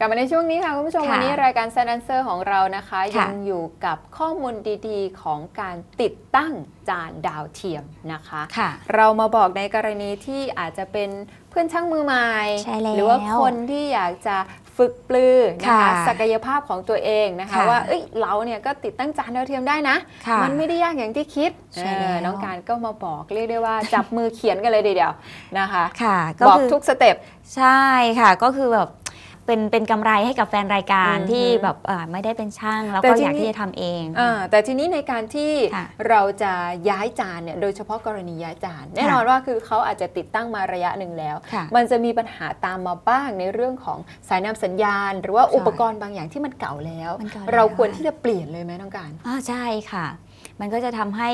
กลับมาในช่วงนี้ค่ะคุณผู้ชมค่ะวันนี้รายการ s ซ n นเซอร์ของเรานะคะค่ะยังอยู่กับข้อมูลดีๆ ของการติดตั้งจานดาวเทียมนะคะค่ะเรามาบอกในกรณีที่อาจจะเป็นเพื่อนช่างมือใหม่ใช่แล้วหรือว่าคนที่อยากจะฝึกปลือนะคะค่ะศักยภาพของตัวเองนะคะค่ะว่าเอ้ยเราเนี่ยก็ติดตั้งจานดาวเทียมได้นะค่ะมันไม่ได้ยากอย่างที่คิดใช่แล้วเออน้องการก็มาบอกเรียกได้ว่าจับมือเขียนกันเลยทีเดียวนะคะค่ะบอกคือทุกสเต็ปใช่ค่ะก็คือแบบ เป็นเป็นกำไรให้กับแฟนรายการอือฮึที่แบบอ่าไม่ได้เป็นช่างแล้วแต่ก็ทีอยากนี้ ที่จะทำเอง อ่าแต่ทีนี้ในการที่ค่ะเราจะย้ายจานเนี่ยโดยเฉพาะกรณีย้ายจาน แน่นอนว่าคือเขาอาจจะติดตั้งมาระยะหนึ่งแล้ว ค่ะ มันจะมีปัญหาตามมาบ้างในเรื่องของสายนำสัญญาณ หรือว่าใช่อุปกรณ์บางอย่างที่มันเก่าแล้ว มันเก่าแล้วเราควรที่จะเปลี่ยนเลยไหมน้องการ อ่าใช่ค่ะ มันก็จะทำให้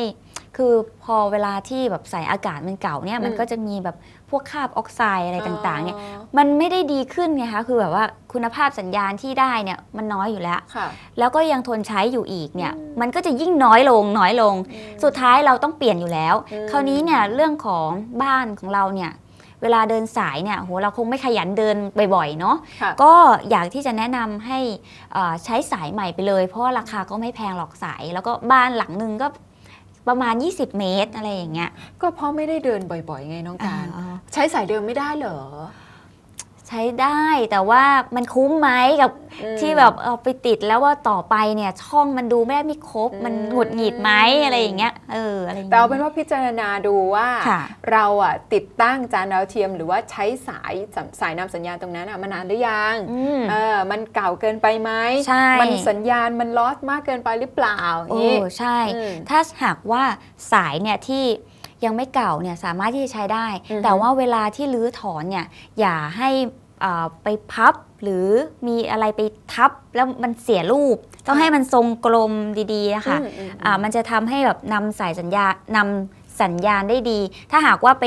คือพอเวลาที่แบบสายอากาศมันเก่าเนี่ยอืมมันก็จะมีแบบ พวกคราบออกไซด์อะไรต่างๆเนี่ยอ๋อมันไม่ได้ดีขึ้นไงคะคือแบบว่าคุณภาพสัญญาณที่ได้เนี่ยมันน้อยอยู่แล้วค่ะแล้วก็ยังทนใช้อยู่อีกเนี่ยอืมมันก็จะยิ่งน้อยลงน้อยลงอืมสุดท้ายเราต้องเปลี่ยนอยู่แล้วอืมคราวนี้เนี่ยเรื่องของบ้านของเราเนี่ยเวลาเดินสายเนี่ยโหเราคงไม่ขยันเดินบ่อยๆเนาะค่ะก็อยากที่จะแนะนำให้เอ่อใช้สายใหม่ไปเลย เพราะว่าราคาก็ไม่แพงหรอกสาย แล้วก็บ้านหลังหนึงก็ ประมาณ 20 เมตรอะไรอย่างเงี้ย ก็เพราะไม่ได้เดินบ่อยๆ ไงน้องการอ่าใช้สายเดิมไม่ได้เหรอ ใช้ได้แต่ว่ามันคุ้มไหมกับอืมที่แบบเอาไปติดแล้วว่าต่อไปเนี่ยช่องมันดูไม่ได้ไม่ครบอืมมันหงุดหงิดไหมอะไรอย่างเงี้ยเอออะไรอย่างแต่เงี้ยเอาเป็นว่าพิจารณาดูว่าค่ะเราอะติดตั้งจานดาวเทียม หรือว่าใช้สายสสายนำสัญญาณตรงนั้นอะมานานหรือยังอืมเออมันเก่าเกินไปไหมใช่มันสัญญาณมันลอสมากเกินไปหรือเปล่าอย่างโอ้นี้ใช่อืมถ้าหากว่าสายเนี่ยที่ ยังไม่เก่าเนี่ยสามารถที่จะใช้ได้อือฮึแต่ว่าเวลาที่รื้อถอนเนี่ยอย่าให้อ่าไปพับหรือมีอะไรไปทับแล้วมันเสียรูป ต้องให้มันทรงกลมดีๆนะคะอืมอืมอ่ามันจะทำให้แบบนำสายสัญญานำสัญญาณได้ดี ถ้าหากว่าไป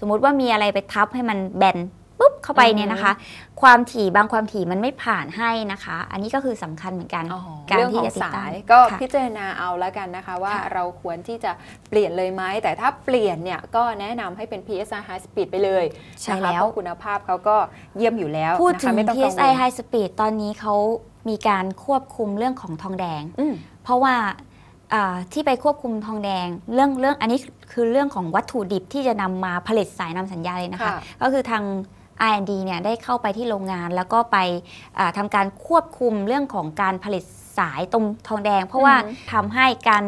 สมมุติว่ามีอะไรไปทับให้มันแบนปุ๊บ เข้าไปเนี่ยนะคะ ความถี่บางความถี่มันไม่ผ่านให้นะคะ อันนี้ก็คือสำคัญเหมือนกันอ๋อการเรื่องที่ของจะติดสาตั้งยก็ค่ะพิจารณาเอาแล้วกันนะคะ ว่าค่ะเราควรที่จะเปลี่ยนเลยไหมแต่ถ้าเปลี่ยนเนี่ยก็แนะนำให้เป็น PSI High Speed ไปเลยใช่นะคะแล้วเพราะคุณภาพเขาก็เยี่ยมอยู่แล้วพูดนะคะถึงไม่ต้องกังว PSI ล High Speed ตอนนี้เขามีการควบคุมเรื่องของทองแดงอืมเพราะว่าอ่าที่ไปควบคุมทองแดงเรื่องเรื่องอันนี้คือเรื่องของวัตถุดิบที่จะนำมาผลิตสายนำสัญญาณเลยนะคะค่ะก็คือทาง R&D เนี่ยได้เข้าไปที่โรงงาน แล้วก็ไปอ่าทำการควบคุมเรื่องของการผลิตสายตรงทองแดง เพราะว่าอือฮึทำให้การ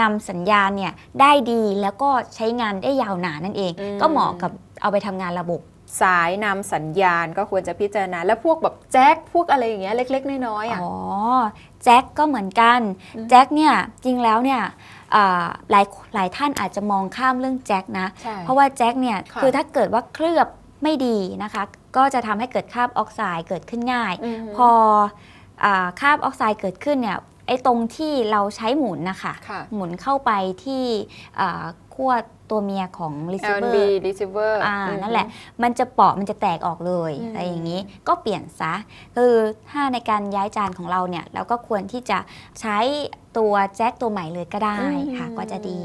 นำสัญญาณเนี่ยได้ดีแล้วก็ใช้งานได้ยาวนานนั่นเอง ก็เหมาะกับเอาไปทำงานระบบสายนำสัญญาณก็ควรจะพิจารณา แล้วพวกแบบแจ็คพวกอะไรอย่างเงี้ยเล็ก ๆ น้อยๆอะอ๋อแจ็คก็เหมือนกันอืมแจ็คเนี่ยจริงแล้วเนี่ยอ่าหลายหลายท่านอาจจะมองข้ามเรื่องแจ็คนะใช่เพราะว่าแจ็คเนี่ยค่ะคือถ้าเกิดว่าเคลือบ ไม่ดีนะคะ ก็จะทำให้เกิดคราบออกไซด์เกิดขึ้นง่ายมพออาคราบออกไซด์เกิดขึ้นเนี่ยไอ้ตรงที่เราใช้หมุนนะคะค่ะหมุนเข้าไปที่อ่าขั้วตัวเมียของ receiver L&B receiver อ่าอืมนั่นแหละ มันจะเปาะมันจะแตกออกเลยอืมอะไรอย่างนี้ก็เปลี่ยนซะ คือถ้าในการย้ายจานของเราเนี่ยเราก็ควรที่จะใช้ตัวแจ็คตัวใหม่เลยก็ได้ค่ะก็จะดี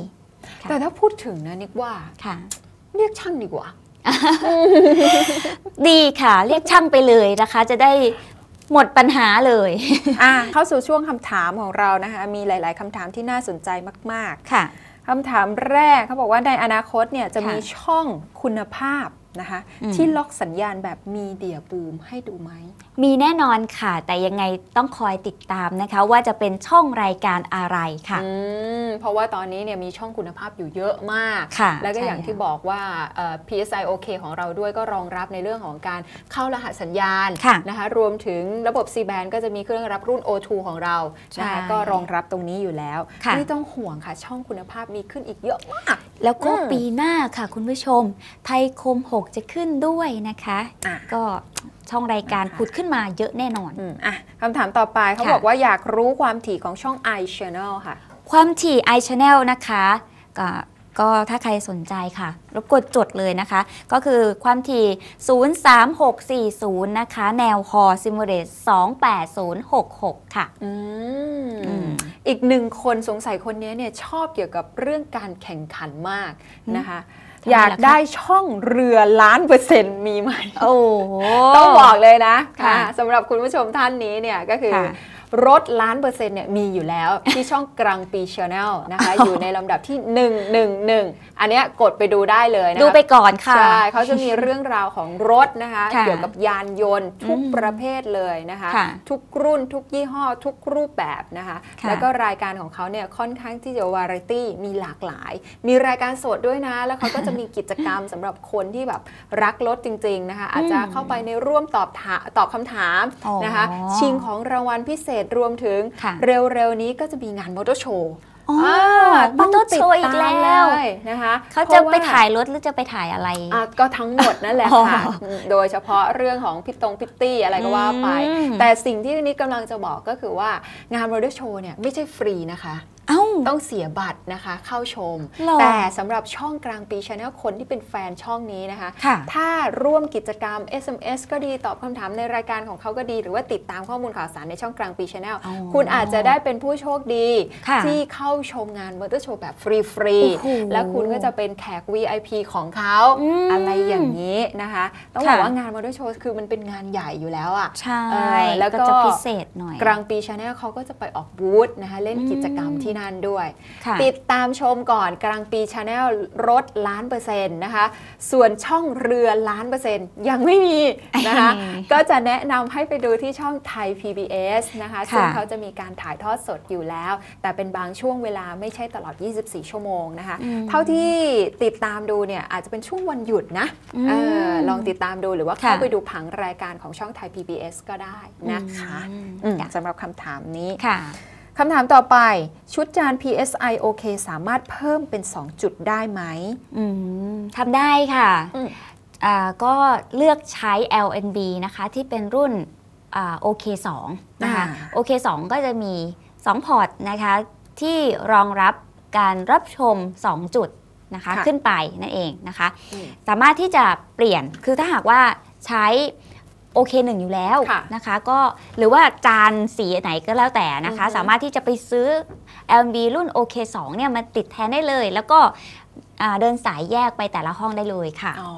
ค่ะแต่ถ้าพูดถึงนะนิกว่าค่ะเรียกช่างดีกว่า ดีค่ะ เรียกช่างไปเลยนะคะ จะได้หมดปัญหาเลยอะเข้าสู่ช่วงคำถามของเรานะคะ มีหลาย ๆคำถามที่น่าสนใจมากค่ะๆคำถามแรกเขาบอกว่าในอนาคตเนี่ยจะค่ะมีช่องคุณภาพนะคะอืมที่ล็อกสัญญาณแบบมีเดียบูมให้ดูไหม มีแน่นอนค่ะ แต่ยังไงต้องคอยติดตามนะคะ ว่าจะเป็นช่องรายการอะไรค่ะอืมเพราะว่าตอนนี้เนี่ยมีช่องคุณภาพอยู่เยอะมาก ค่ะแล้วก็ใช่อย่างที่บอกว่าเอ่อ PSI OK ของเราด้วยก็รองรับในเรื่องของการเข้ารหัสสัญญาณค่ะนะคะรวมถึงระบบ C band ก็จะมีเครื่องรับรุ่น O2 ของเรานะคะใช่ ก็รองรับตรงนี้อยู่แล้วค่ะไม่ต้องห่วงค่ะ ช่องคุณภาพมีขึ้นอีกเยอะมาก แล้วก็อืม ปีหน้าค่ะคุณผู้ชม ไทยคม 6 จะขึ้นด้วยนะคะ อะ ก็ ช่องรายการนะคะผุดขึ้นมาเยอะแน่นอนอืมอะคำถามต่อไปเขาค่ะบอกว่าอยากรู้ความถี่ของช่อง i channel ค่ะ ความถี่ i channel นะคะก็ก็ถ้าใครสนใจค่ะ รบกวนจดเลยนะคะ ก็คือความถี่ 03640 นะคะ แนวฮอซิมูเลต28066 ค่ะอืมอืมอีกหนึ่งคนสงสัยคนนี้เนี่ยชอบเกี่ยวกับเรื่องการแข่งขันมากนะคะทำไม อยากล่ะคะได้ช่องเรือล้านเปอร์เซ็นต์มีไหมโอ้โหต้องบอกเลยนะค่ะอ่าสำหรับคุณผู้ชมท่านนี้เนี่ยก็คือค่ะ รถล้านเปอร์เซ็นต์เนี่ยมีอยู่แล้วที่ช่องกลางปีชาแนลนะคะอยู่ในลำดับที่ 111 อันเนี้ยกดไปดูได้เลยนะคะดูไปก่อนค่ะ ใช่เขาจะมีเรื่องราวของรถนะคะค่ะเกี่ยวกับยานยนต์ทุกอืมประเภทเลยนะคะค่ะทุกรุ่นทุกยี่ห้อ ทุกรูปแบบนะคะค่ะแล้วก็รายการของเขาเนี่ยค่อนข้างที่จะวาไรตี้มีหลากหลาย มีรายการสดด้วยนะ แล้วเขาก็จะมีกิจกรรมสำหรับคนที่แบบรักรถจริง ๆนะคะ อาจจะเข้าไปในร่วมตอบถาตอบคำถามอ๋อนะคะชิงของรางวัลพิเศษรวมถึงค่ะเร็วๆนี้ก็จะมีงานมอเตอร์โชว์อ๋อมอเตอร์โชว์อีกแล้วนะคะเขาจะพรไปว่ถ่ายรถหรือจะไปถ่ายอะไรอะก็ทั้งหมดนั่นแหละอ๋อค่ะอืมโดยเฉพาะเรื่องของพิตตงพิตตี้อะไรก็ว่าไปอืมแต่สิ่งที่นี้กำลังจะบอกก็คือว่างานโรดโชว์เนี่ยไม่ใช่ฟรีนะคะ เอ้า ต้องเสียบัตรนะคะ เข้าชม หรอแต่สำหรับช่องกลางปีชาแนลคนที่เป็นแฟนช่องนี้นะคะ ค่ะถ้าร่วมกิจกรรม SMS ก็ดีตอบคำถามในรายการของเขาก็ดี หรือว่าติดตามข้อมูลข่าวสารในช่องกลางปีชาแนลอ๋อคุณอาจจะได้เป็นผู้โชคดี ค่ะที่เข้าชมงานมอเตอร์โชว์แบบฟรีโอ้โหๆแล้วคุณก็จะเป็นแขก VIP ของเขาอืม อะไรอย่างนี้นะคะ ต้องบค่ะอกว่างานมอเตอร์โชว์คือมันเป็นงานใหญ่อยู่แล้วอะใช่เออแล้วก็จะพิเศษหน่อย กลางปีชาแนลเขาก็จะไปออกบูธนะคะ เล่นกิจกรรมที่นั่นด้วยค่ะติดตามชมก่อนกลางปีชาแนลรถล้านเปอร์เซ็นต์นะคะ ส่วนช่องเรือล้านเปอร์เซ็นต์ยังไม่มีนะคะ ก็จะแนะนำให้ไปดูที่ช่องไทย PBS นะคะค่ะซึ่งเขาจะมีการถ่ายทอดสดอยู่แล้ว แต่เป็นบางช่วงเวลาไม่ใช่ตลอด 24 ชั่วโมงนะคะอืมเท่าที่ติดตามดูเนี่ยอาจจะเป็นช่วงวันหยุดนะอืมเออลองติดตามดูหรือว่าค่ะเข้าไปดูผังรายการของช่องไทย PBS ก็ได้นะคะอืมอืมจ้ะสำหรับคำถามนี้ค่ะ คำถามต่อไปชุดจาน PSI OK สามารถเพิ่มเป็น 2 จุดได้ไหมอืมทำได้ค่ะอืมอ่าก็เลือกใช้ LNB นะคะที่เป็นรุ่นอ่า OK2 นะคะอ่า OK2 ก็จะมี 2 พอร์ตนะคะที่รองรับการรับชม 2 จุดนะคะค่ะขึ้นไปนั่นเองนะคะอืมสามารถที่จะเปลี่ยนคือถ้าหากว่าใช้ OK1 อยู่แล้วค่ะนะคะก็หรือว่าจานสีไหนก็แล้วแต่นะคะ อือฮึ สามารถที่จะไปซื้อ LNB รุ่น OK2 เนี่ยมาติดแทนได้เลย แล้วก็อ่าเดินสายแยกไปแต่ละห้องได้เลยค่ะ อ๋อ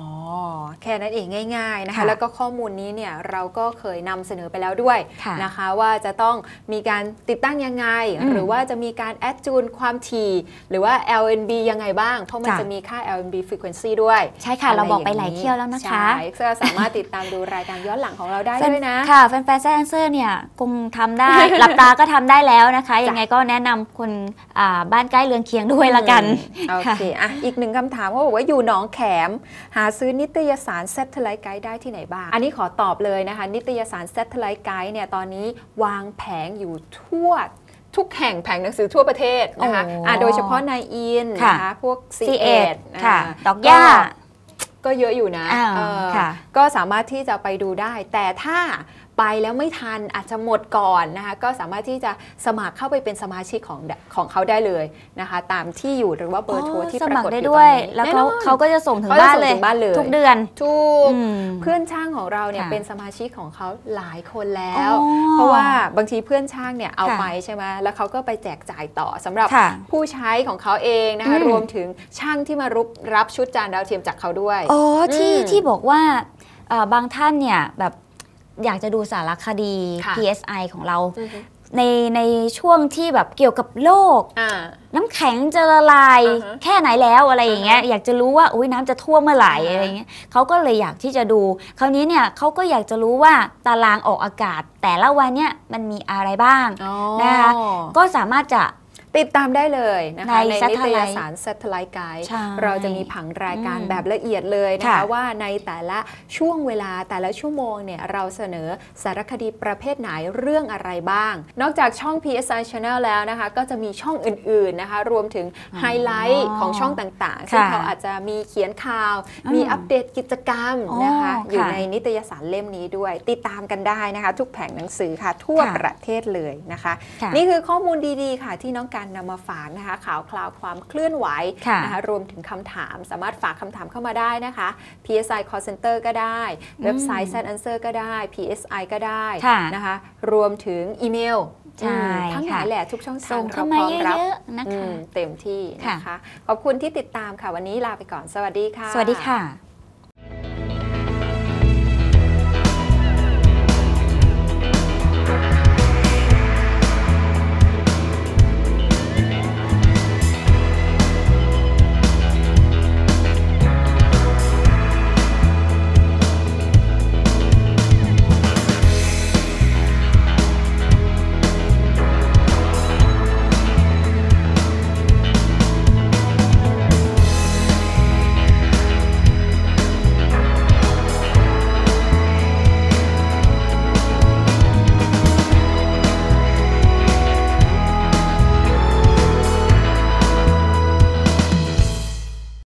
แค่นั้นเองง่าย ๆนะคะค่ะแล้วก็ข้อมูลนี้เนี่ยเราก็เคยนำเสนอไปแล้วด้วยค่ะนะคะว่าจะต้องมีการติดตั้งยังไงอืมหรือว่าจะมีการแอดจูนความถี่ หรือว่า LNB ยังไงบ้าง เพราะมันจ้ะจะมีค่า LNB frequency ด้วย ใช่ค่ะ เราบอกไปหลายะรเที่ยวแล้วนะคะ ใช่ก็สามารถติดตามดูรายการย้อนหลังของเราได้แฟนด้วยนะ ค่ะแฟนๆแซนเซอร์เนี่ยคงทำได้ หลับตาก็ทำได้แล้วนะคะ ยังไงก็แนะนำคนอ่าบ้านใกล้เรือนเคียงด้วยละกัน โอเคอะอีกหนึ่งคำถามเขาบอกว่าอยู่หนองแขม หาซื้อนิตยสาร Satellite Guide ได้ที่ไหนบ้าง อันนี้ขอตอบเลยนะคะ นิตยสาร Satellite Guide เนี่ยตอนนี้วางแผงอยู่ทั่วทุกแห่งแผงหนังสือทั่วประเทศนะคะโอ้อะโดยเฉพาะในอินค่ะนะคะ พวก C1 C1 ค่ะดอกหญ้าก็เยอะอยู่นะอ้าวเออค่ะก็สามารถที่จะไปดูได้ แต่ถ้า ไปแล้วไม่ทันอาจจะหมดก่อนนะคะก็สามารถที่จะสมัครเข้าไปเป็นสมาชิกของของเขาได้เลยนะคะ ตามที่อยู่หรือว่าเบอร์โทรที่สปรามัคกฏรได้อยู่ด้วยตอนนี้แล้วเขาแน่นอนเขาก็จะส่งถึงเขาจะบ้านส่งเลยถึงบ้านเลย ทุกเดือนถูกอืมเพื่อนช่างของเราเนี่ยค่ะเป็นสมาชิกของเขาหลายคนแล้วอ๋อเพราะว่าบางทีเพื่อนช่างเนี่ยเอาค่ะไปใช่ไหมแล้วเขาก็ไปแจกจ่ายต่อสำหรับค่ะผู้ใช้ของเขาเองนะคะอืมรวมถึงช่างที่มารุบรับชุดจานดาวเทียมจากเขาด้วยอ๋อที่อืมที่บอกว่าเอ่อบางท่านเนี่ยแบบ อยากจะดูสารคดี ค่ะ PSI ของเราอือฮึในในช่วงที่แบบเกี่ยวกับโลก อ่า น้ำแข็งจะละลายอ่าฮะแค่ไหนแล้วอะไรอย่างเงี้ยอ่าฮะอยากจะรู้ว่าอุ้ยน้ำจะท่วมเมื่อไหร่อ่าฮะอะไรเงี้ยเขาก็เลยอยากที่จะดู คราวนี้เนี่ยเขาก็อยากจะรู้ว่าตารางออกอากาศ แต่ละวันเนี่ยมันมีอะไรบ้างอ๋อนะคะ ก็สามารถจะ ติดตามได้เลยนะคะในในนิตย Satellite สาร Satellite Guide ใช่เราจะมีผังรายการอืมแบบละเอียดเลยนะคะค่ะว่าในแต่ละช่วงเวลาแต่ละชั่วโมงเนี่ยเราเสนอสารคดีประเภทไหนเรื่องอะไรบ้าง นอกจากช่อง PSI Channel แล้วนะคะ ก็จะมีช่องอื่นๆนะคะ รวมถึงไฮไลท์ของช่องต่างๆ ซึ่งค่ะเขาอาจจะมีเขียนข่าวอืมมีอัปเดตกิจกรรมนะคะอ๋ออยู่ค่ะในนิตยสารเล่มนี้ด้วย ติดตามกันได้นะคะ ทุกแผงหนังสือค่ะทั่วค่ะประเทศเลยนะคะค่ะนี่คือข้อมูลดีๆค่ะที่น้องการนำมาฝากนะคะข่าวคราวความเคลื่อนไหวค่ะนะคะรวมถึงคำถาม สามารถฝากคำถามเข้ามาได้นะคะ PSI Call Center ก็ได้ เว็บไซต์ Set Answer ก็ได้ PSI ก็ได้ค่ะนะคะรวมถึงอีเมลใช่อืมทั้งหลายค่ะแหละทุกช่องทาส่งงเราเข้าพมาร้อมเยรับอะๆนะอืคะมเต็มที่ค่ะนะคะ ขอบคุณที่ติดตามค่ะวันนี้ลาไปก่อนสวัสดีค่ะ สวัสดีค่ะ